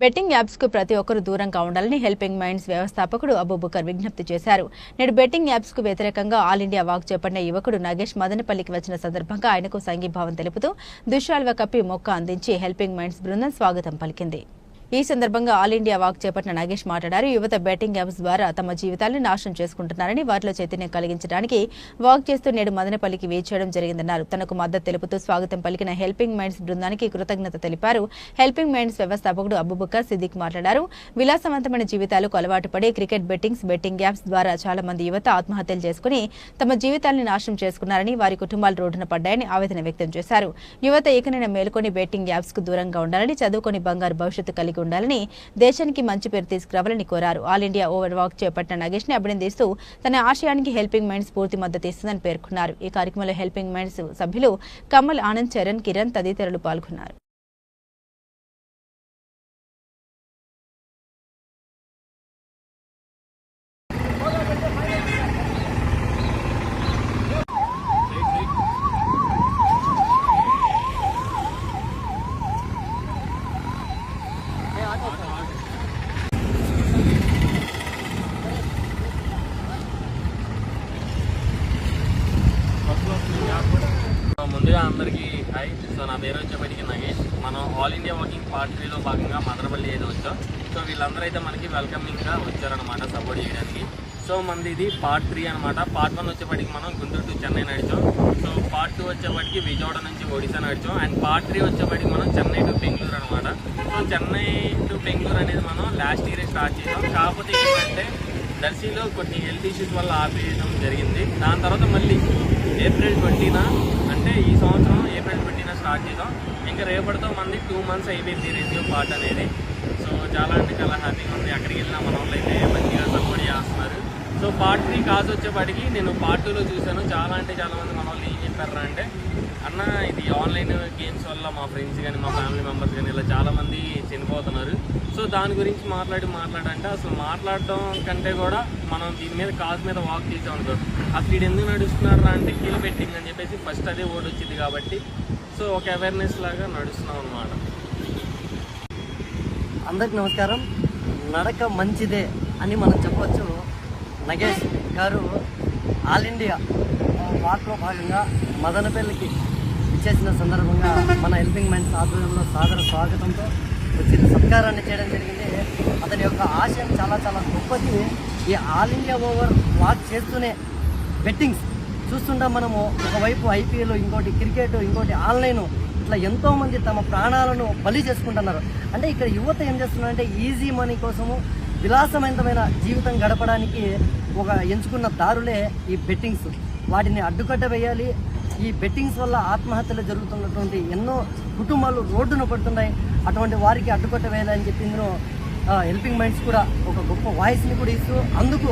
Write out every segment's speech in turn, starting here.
Betting యాప్స్కు ప్రతి ఒక్కరూ దూరంగా ఉండాలని హెల్పింగ్ మైండ్స్ వ్యవస్థాపకుడు అబూబుకర్ విజ్ఞప్తి చేశారు. నేడు బెట్టింగ్ యాప్స్కు వ్యతిరేకంగా ఆల్ ఇండియా వాక్ చేపట్టిన యువకుడు నగేష్ మదనపల్లికి వచ్చిన సందర్భంగా ఆయనకు సంఘీభావం తెలుపుతూ దుశాల్వ కప్పి మొక్క అందించి హెల్పింగ్ మైండ్స్ బృందం స్వాగతం పలికింది. ఈ సందర్భంగా ఆల్ ఇండియా వాక్ చేపట్టిన నాగేష్ మాట్లాడారు. యువత బెట్టింగ్ యాప్స్ ద్వారా తమ జీవితాలను నాశనం చేసుకుంటున్నారని వారిలో చైతన్యం కలిగించడానికి వాక్ చేస్తూ నేడు మదనపల్లికి వేచేయడం జరిగిందన్నారు. తనకు మద్దతు తెలుపుతూ స్వాగతం పలికిన హెల్పింగ్ మైండ్స్ బృందానికి కృతజ్ఞత తెలిపారు. హెల్పింగ్ మైండ్స్ వ్యవస్థాపకుడు అబుబకర్ సిద్దిక్ మాట్లాడారు. విలాసవంతమైన జీవితాలకు అలవాటు పడి క్రికెట్ బెట్టింగ్స్ బెట్టింగ్ యాప్స్ ద్వారా చాలా మంది యువత ఆత్మహత్యలు చేసుకుని తమ జీవితాలను నాశనం చేసుకున్నారని వారి కుటుంబాలు రోడ్డున పడ్డాయని ఆవేదన వ్యక్తం చేశారు. యువత ఏకనైనా మేల్కొని బెట్టింగ్ యాప్స్కు దూరంగా ఉండాలని చదువుకొని బంగారు భవిష్యత్తు కలిగి ఉండాలని దేశానికి మంచి పేరు తీసుకురావాలని కోరారు. ఆల్ ఇండియా ఓవర్ వాక్ చేపట్టిన నగేష్ని అభినందిస్తూ తన ఆశయానికి హెల్పింగ్ మైండ్స్ పూర్తి మద్దతు ఇస్తుందని పేర్కొన్నారు. ఈ కార్యక్రమంలో హెల్పింగ్ మైండ్స్ సభ్యులు కమల్ ఆనంద్ చరణ్ కిరణ్ తదితరులు పాల్గొన్నారు. అందరికీ హాయ్ సో నా పేరు వచ్చేప్పటికి నగేష్. మనం ఆల్ ఇండియా వాకింగ్ పార్ట్ భాగంగా మదనపల్లి అయితే వచ్చాం. సో వీళ్ళందరూ అయితే మనకి వెల్కమింగ్గా వచ్చారనమాట సపోర్ట్ చేయడానికి. సో మనది ఇది పార్ట్ త్రీ అనమాట పార్ట్ వన్ వచ్చేప్పటికి మనం గుంటూరు టు చెన్నై నడిచాం. సో పార్ట్ టూ వచ్చేప్పటికి విజయవాడ నుంచి ఒడిశా నడిచాం. అండ్ పార్ట్ త్రీ వచ్చేప్పటికి మనం చెన్నై టు బెంగళూరు అనమాట సో చెన్నై టు బెంగళూరు అనేది మనం లాస్ట్ ఇయర్ స్టార్ట్ చేసాం. కాకపోతే ఏంటంటే దర్శిలో కొన్ని హెల్త్ ఇష్యూస్ వల్ల ఆపేయడం జరిగింది. దాని తర్వాత మళ్ళీ ఏప్రిల్ ట్వంటీన అంటే ఈ సంవత్సరం ఏప్రిల్ ట్వంటీన స్టార్ట్ చేద్దాం. ఇంకా రేపటితో మంది టూ మంత్స్ అయిపోయింది రివ్యూ పార్ట్ అనేది. సో చాలా అంటే చాలా హ్యాపీగా ఉంది. అక్కడికి వెళ్ళిన మన వాళ్ళు అయితే మంచిగా సపోర్ట్ చేస్తున్నారు. సో పార్ట్ త్రీ కాజ్ వచ్చేప్పటికి నేను పార్ట్ టూలో చూశాను. చాలా అంటే చాలా మంది మన వాళ్ళు ఏం చెప్పారా అంటే అన్న ఇది ఆన్లైన్ గేమ్స్ వల్ల మా ఫ్రెండ్స్ కానీ మా ఫ్యామిలీ మెంబర్స్ కానీ ఇలా చాలామంది మంది సో దాని గురించి మాట్లాడి మాట్లాడంటే అసలు మాట్లాడటం కంటే కూడా మనం దీని మీద కాజ్ మీద వాక్ చేసాం అనుకో అసలు ఇది ఎందుకు నడుస్తున్నారు అంటే కీల్ బెట్టింగ్ అని చెప్పేసి ఫస్ట్ అదే ఓడి వచ్చింది కాబట్టి. సో ఒక అవేర్నెస్ లాగా నడుస్తున్నాం అనమాట అందరికి నమస్కారం. నడక మంచిదే అని మనం చెప్పవచ్చు నగేష్ గారు ఆల్ ఇండియా వాక్లో భాగంగా మదనపల్లికి ఇచ్చేసిన సందర్భంగా మన హెల్పింగ్ మైండ్స్ ఆధ్వర్యంలో సాదర స్వాగతంతో ఉచిత సత్కారాన్ని చేయడం జరిగింది. అతని యొక్క ఆశయం చాలా చాలా గొప్పది. ఈ ఆల్ ఇండియా ఓవర్ వాక్ చేస్తూనే బెట్టింగ్స్ చూస్తుంటాం మనము. ఒకవైపు ఐపీఎల్ ఇంకోటి క్రికెట్ ఇంకోటి ఆన్లైన్. ఇట్లా ఎంతోమంది తమ ప్రాణాలను బలి చేసుకుంటున్నారు. అంటే ఇక్కడ యువత ఏం చేస్తున్నారంటే ఈజీ మనీ కోసము విలాసవంతమైన జీవితం గడపడానికి ఒక ఎంచుకున్న దారులే ఈ బెట్టింగ్స్. వాటిని అడ్డుకట్ట వేయాలి. ఈ బెట్టింగ్స్ వల్ల ఆత్మహత్యలు జరుగుతున్నటువంటి ఎన్నో కుటుంబాలు రోడ్డున పడుతున్నాయి. అటువంటి వారికి అడ్డుకట్ట వేయాలని చెప్పి ఇందులో హెల్పింగ్ మైండ్స్ కూడా ఒక గొప్ప వాయిస్ని కూడా ఇస్తూ అందుకు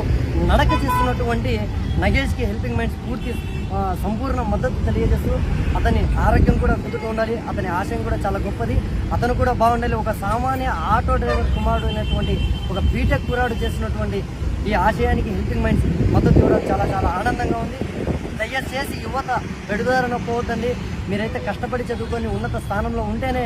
నడక చేస్తున్నటువంటి నగేష్కి హెల్పింగ్ మైండ్స్ పూర్తి సంపూర్ణ మద్దతు తెలియజేస్తూ అతని ఆరోగ్యం కూడా కుదుట ఉండాలి అతని ఆశయం కూడా చాలా గొప్పది. అతను కూడా బాగుండాలి. ఒక సామాన్య ఆటో డ్రైవర్ కుమారుడు అయినటువంటి ఒక బీటెక్ కురాడు చేసినటువంటి ఈ ఆశయానికి హెల్పింగ్ మైండ్స్ మద్దతు ఇవ్వడం చాలా చాలా ఆనందంగా ఉంది. దయచేసి యువత పెడుదారన పోవద్దండి. మీరైతే కష్టపడి చదువుకొని ఉన్నత స్థానంలో ఉంటేనే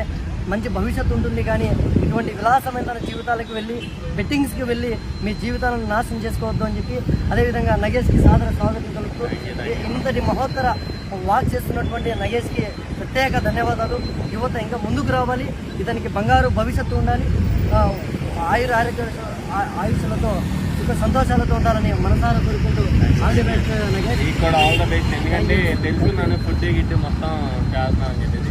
మంచి భవిష్యత్తు ఉంటుంది కానీ ఇటువంటి విలాసమైన జీవితాలకు వెళ్ళి బెట్టింగ్స్కి వెళ్ళి మీ జీవితాలను నాశనం చేసుకోవద్దు అని చెప్పి అదేవిధంగా నగేష్కి సాదర స్వాగతం కలుపుతూ ఇంతటి మహోత్తర వాక్ చేస్తున్నటువంటి నగేష్కి ప్రత్యేక ధన్యవాదాలు. యువత ఇంకా ముందుకు రావాలి. ఇతనికి బంగారు భవిష్యత్తు ఉండాలి. ఆయుర ఆరోగ్య ఆయుష్లతో సుఖ సంతోషాలతో ఉండాలని మనసారా కోరుకుంటూ ఆల్ ది ఎందుకంటే తెలుసు నన్ను ఫుడ్ గిట్ మొత్తం చేస్తున్నాను అని చెప్పి